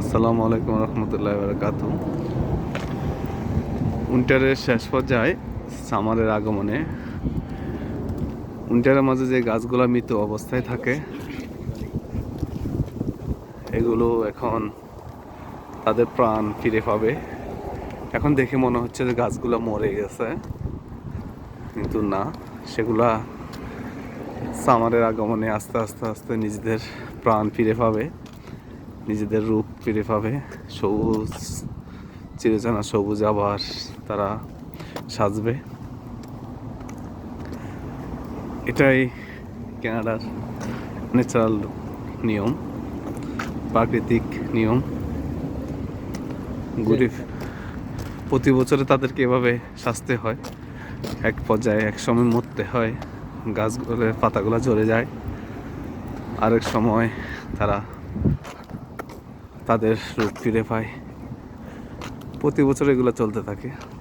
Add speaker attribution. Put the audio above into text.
Speaker 1: আসসালামু আলাইকুম রহমতুল্লাহ বারকাত উইন্টারের শেষ পর্যায়ে সামারের আগমনে উইন্টারের মাঝে যে গাছগুলো মৃত অবস্থায় থাকে, এগুলো এখন তাদের প্রাণ ফিরে পাবে। এখন দেখে মনে হচ্ছে যে গাছগুলো মরে গেছে, কিন্তু না, সেগুলা সামারের আগমনে আস্তে আস্তে আস্তে নিজেদের প্রাণ ফিরে পাবে। নিজেদের রূপ ফিরে পাবে। সবুজ চিরচেনা সবুজ আবার তারা সাজবে। এটাই কানাডার ন্যাচারাল নিয়ম প্রাকৃতিক নিয়ম। গরিব প্রতি বছরে তাদেরকে এভাবে সাজতে হয়। এক পর্যায়ে এক সময় মরতে হয়। গাছগুলোর পাতাগুলো ঝরে যায়। আরেক সময় তারা তাদের রূপ ফিরে পায়। প্রতি বছর এগুলো চলতে থাকে।